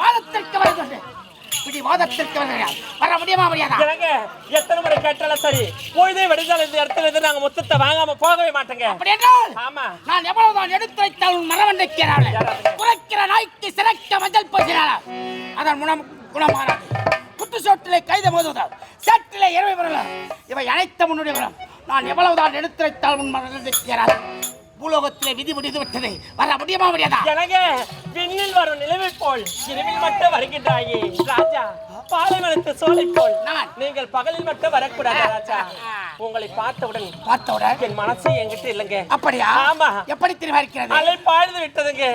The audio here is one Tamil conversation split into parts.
வாதத்திற்கு வருகின்றேன் இப்படி வாதத்திற்கு வருகிறார் வர முடியுமா முடியாதா எத்தனை முறை கேட்டாலும் சரி பொழுதே வெடிஞ்சால் இந்த இடத்துல இருந்து நாங்க முத்தத்தை வாங்காம போகவே மாட்டோங்க. அப்படி என்றால் ஆமா. நான் எவ்வளவுதான் எடுத்து வைத்தால் உன் மரவன் வைக்கிறாள் குறைக்கிற நாய்க்கு சிறக்க மஞ்சள் போகிறாள் அதன் குணம் குணமானது குத்துச்சோட்டிலே கைது மோதுவதால் சேற்றிலே இரவை வரலாம் இவை அனைத்து முன்னுடைய குணம். நான் எவ்வளவுதான் எடுத்து வைத்தால் உன் மரவன் வைக்கிறாள் பூலோகத்திலே விதி முடிந்து விட்டது. வர முடியுமா முடியாதா எனக்கு விண்ணில் வரும் நிலவை போல் இரவில் மட்டும் வருகின்றாயே ராஜா. பாலைவனத்து சோலை போல். நீங்கள் பகலில் மட்டும் வரக்கூடாது ராஜா. உங்களை பார்த்தவுடன் பார்த்தவுடன்? என் மனசு என்கிட்ட இல்லைங்க. அப்படியா? ஆமா. எப்படி தெரியுமா இருக்கிறது? அலை பாழ்ந்து விட்டதுங்க.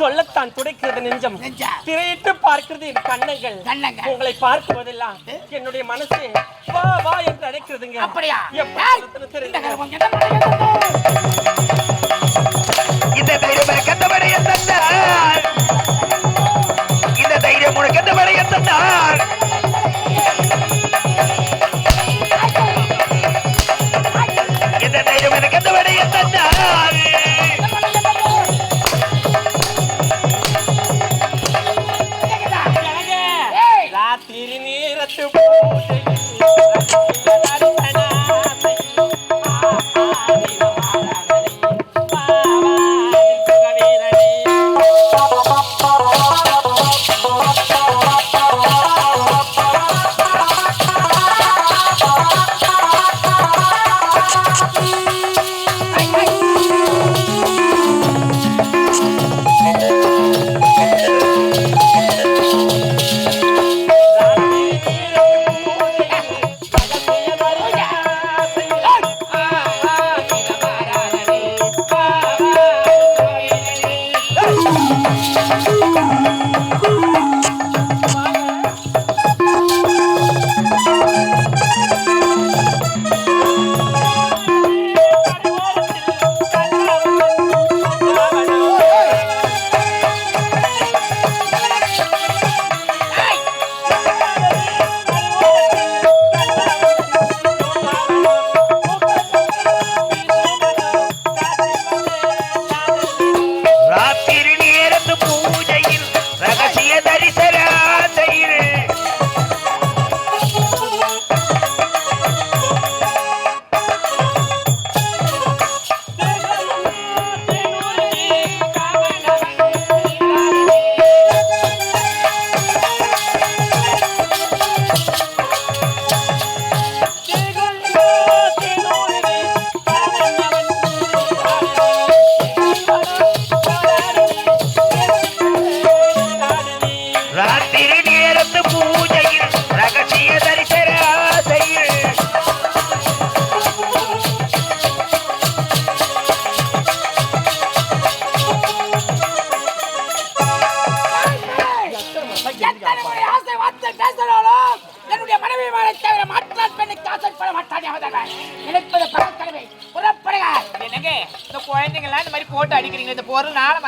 சொல்லத்தான் துடைக்கிறது நெஞ்சம். நெஞ்சா. திரையிட்டு பார்க்கிறது என் கண்ணங்கள் கண்ணங்கள். உங்களை பார்க்கும்போதெல்லாம் என்னுடைய மனசு வா வா என்று அழைக்கிறதுங்க அப்படியா? எப்படி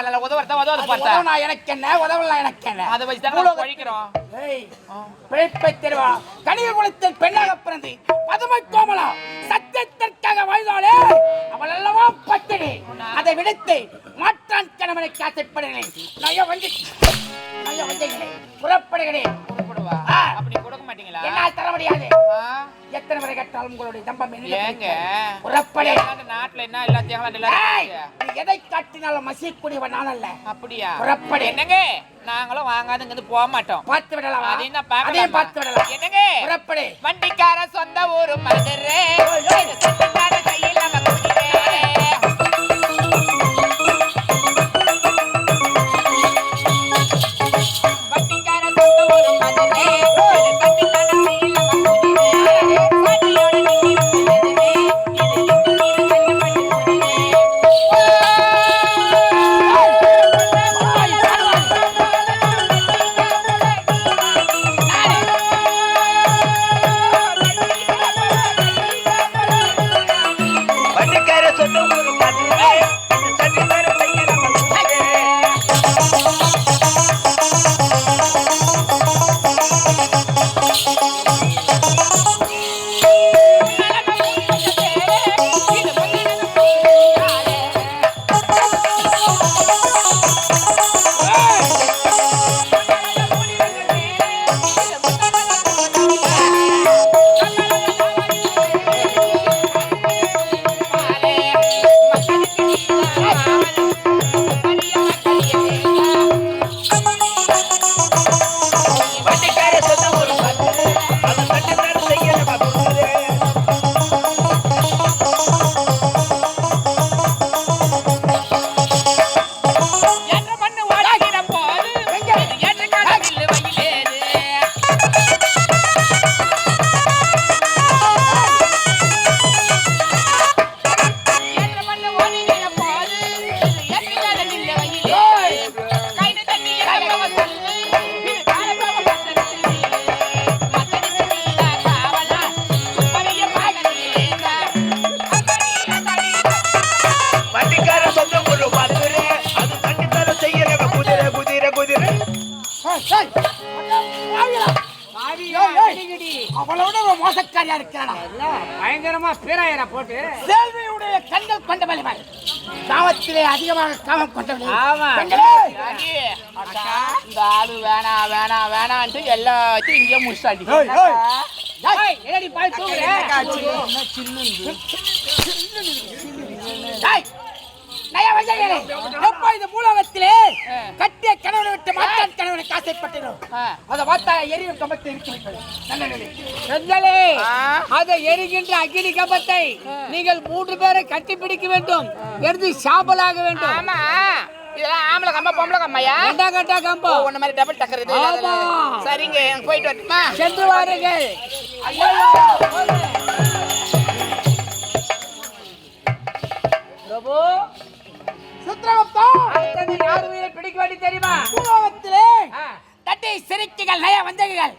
மல்ல உதவுறதா உதவுறது பார்த்தா. உதவுனா எனக்கு என்ன உதவலாம் எனக்கு என்ன அதை வச்சு தான் பழிக்கிறோம் பிழைப்பை தெருவா. கனிய குலத்தில் பெண்ணாக பிறந்து பதுமை கோமலா சத்தியத்திற்காக வாழ்ந்தாளே. அவள் அல்லவா பட்டினி அதை விடுத்து மாற்றான் கணவனை காசைப்படுகிறேன் நய வந்து நய வந்தீங்களேன் புறப்படுகிறேன். கொடுவா ஆ. அப்படி கொடுக்க மாட்டீங்களா? என்னால் தர முடியாது? எத்தனை முறை கேட்டாலும் உங்களுடைய தம்பம் ஏங்க. புறப்படு இந்த நாட்டுல என்ன நீ எதை காட்டினாலும் மசிக்கூடியவன் நான் அல்ல. அப்படியா? புறப்படு. என்னங்க? நாங்களும் வாங்காத இங்க போக மாட்டோம். பார்த்து விடலாம்? அதையும் பார்க்கலாமா? அதையும் பார்த்து விடலாம். என்னங்க? புறப்படு வண்டிக்கார சொந்த ஊரு மதுரை. அவளோட ஒரு மோசக்காரியா இருக்கிறானா பயங்கரமா போட்டு கேள்வியுடைய கண்கள் கொண்ட வலிமை காமத்திலே அதிகமாக காமம் கொண்டவள் இந்த ஆளு வேணா வேணா வேணான்ட்டு எல்லாத்தையும் இங்கே முடிச்சாடி என்னடி பாய் தூங்குற இந்த கட்டிய கணவனை விட்டு மாற்றான் கணவனை காசைப்பட்டனோ அதை பார்த்தா எரியும் கம்பத்தை இருக்கு வைப்பது. நல்ல நிலை. பெண்களே அதை எரிகின்ற அக்னி கபத்தை நீங்கள் மூன்று பேரை கட்டிப்பிடிக்க வேண்டும். எரிந்து சாம்பலாக வேண்டும். ஆமா. இதெல்லாம் ஆம்பளை கம்பா பொம்பளை கம்மையா? கண்டா கண்டா கம்போ மாதிரி டபுள் டக்கர் இது ஆமா. சரிங்க எனக்கு போயிட்டு வரட்டுமா? சென்று வாருங்கள். பிரபு. அடுத்தது யார் உயிரை பிடிக்க வேண்டி தெரியுமா? பூலோகத்திலே. தட்டை சிரிக்குகள் நய வஞ்சகங்கள்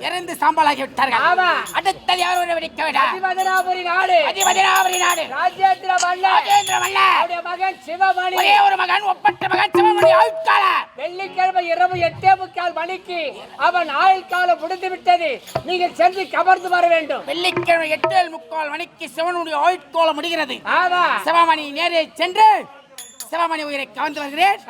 இறந்து சாம்பலாகி விட்டார்கள். ஆமா. அடுத்தது யாரோட வெடிக்க வேண்டாம்? அதிபதனாபுரி நாடு. அதிபதினாபுரி நாடு. ராஜேந்திர மன்னர். ராஜேந்திர அவருடைய மகன் சிவமணி. ஒரே ஒரு மகன் ஒப்பற்ற மகன் சிவமணி. ஆயுட்கால. வெள்ளிக்கிழமை இரவு எட்டே முக்கால் மணிக்கு அவன் ஆயுள் காலம் முடிந்து விட்டது நீங்கள் சென்று கமர்ந்து வர வேண்டும். வெள்ளிக்கிழமை எட்டு முக்கால் மணிக்கு சிவனுடைய ஆயுட்கோலம் முடிகிறது. ஆமா. சிவமணி நேரே சென்று சிவமணி உயிரை கவர்ந்து வருகிறேன்.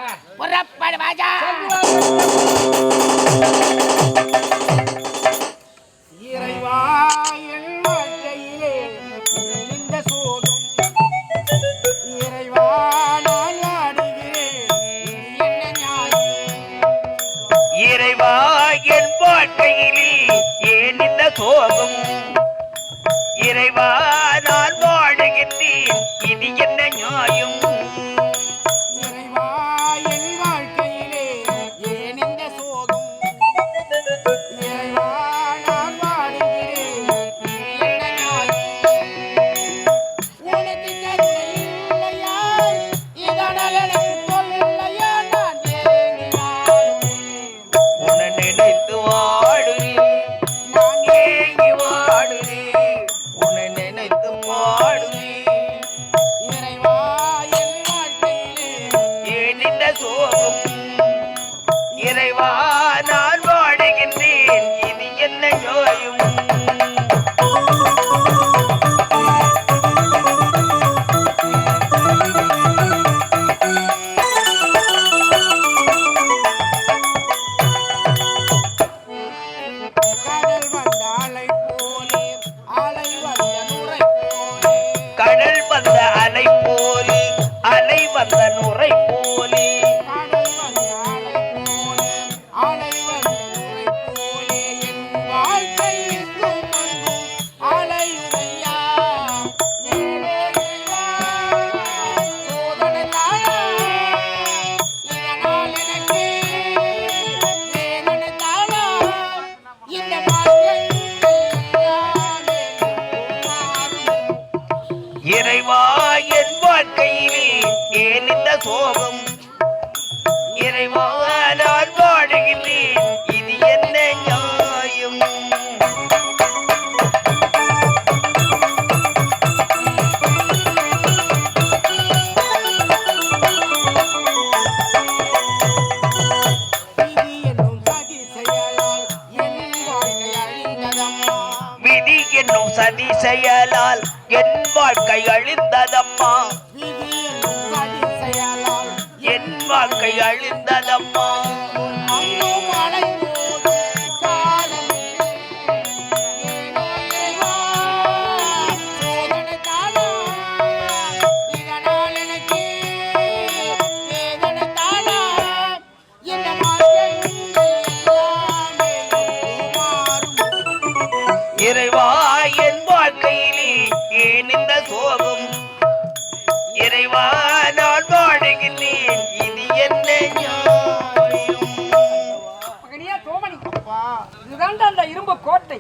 கோட்டை.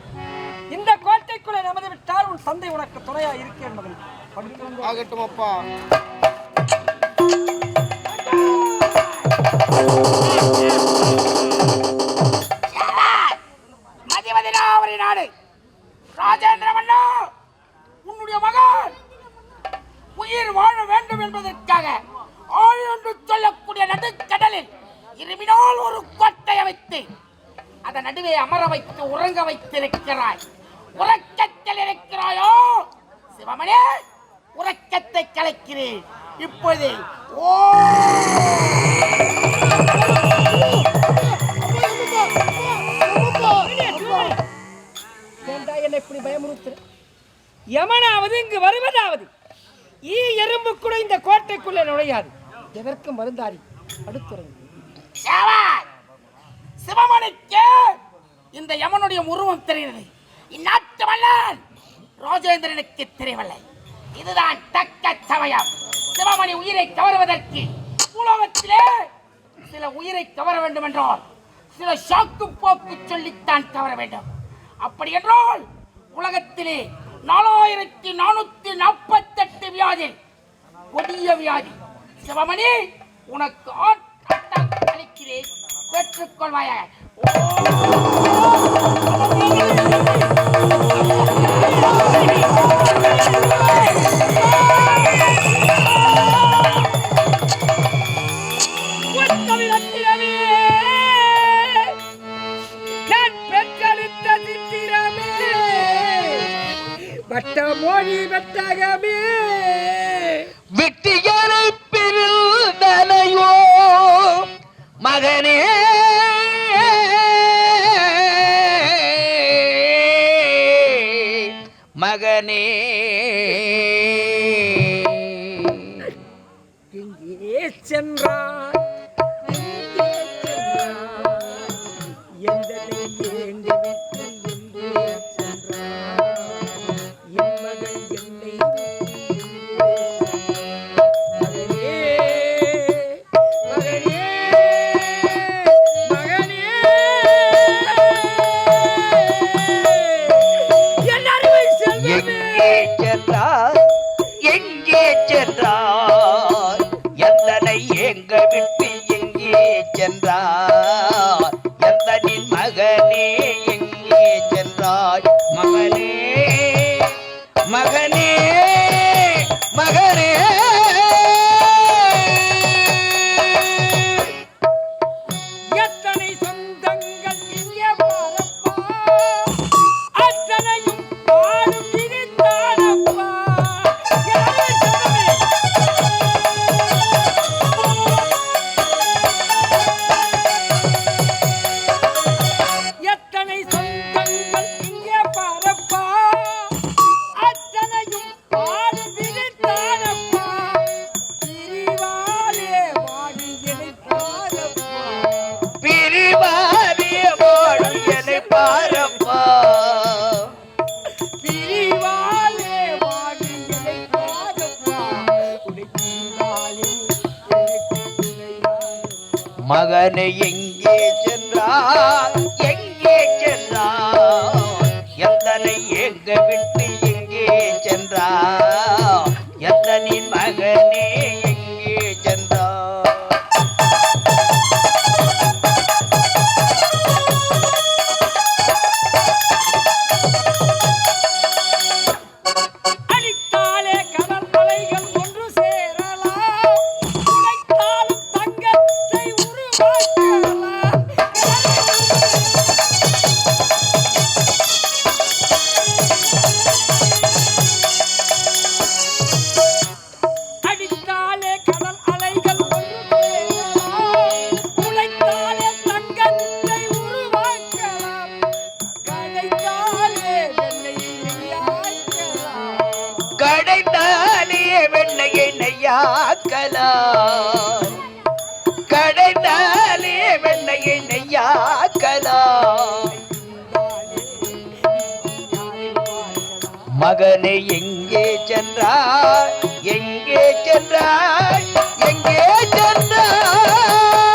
இந்த கோட்டைக்குள்ளே நமது விட்டால் உன் தந்தை உனக்கு துணையா இருக்கேன் மகன் ஆகட்டும் அப்பா. நடுவே அமர வைத்து உறங்க வைத்திருக்கிறாய். உறக்கத்தில் இருக்கிறாயோ? சிவமணி உறக்கத்தை கலைக்கிறேன். இப்பொழுது ஓ! இப்படி பயமுறுத்து யமனாவது இங்கு வருவதாவது. ஈ எறும்பு கூட இந்த கோட்டைக்குள்ளே நுழையாது. எதற்கும் மருந்தாரி அடுத்துறங்க சிவமணிக்கு இந்த யமனுடைய உருவம் தெரிகிறது. இந்நாட்டு மன்னன் ராஜேந்திரனுக்கு தெரியவில்லை. இதுதான் தக்க சமயம். சிவமணி உயிரை கவருவதற்கு உலகத்திலே சில உயிரை கவர வேண்டும் என்றால் சில சாக்கு போக்கு சொல்லித்தான் கவர வேண்டும். அப்படி என்றால் உலகத்திலே நாலாயிரத்தி நானூத்தி நாற்பத்தெட்டு வியாதி கொடிய வியாதி. சிவமணி உனக்கு ஆட்டம் அளிக்கிறேன். பெற்றுக்கொள்வாயாக மகனே. எங்கே எங்கே மகனை எங்கே சென்றார்? கடைந்தாலே வெண்ணையை நெய்யாக்கலாம். கடைந்தாலே வெண்ணையை நெய்யாக்கலாம். மகனை எங்கே சென்றாய்? எங்கே சென்றாய்? எங்கே சென்றாய்?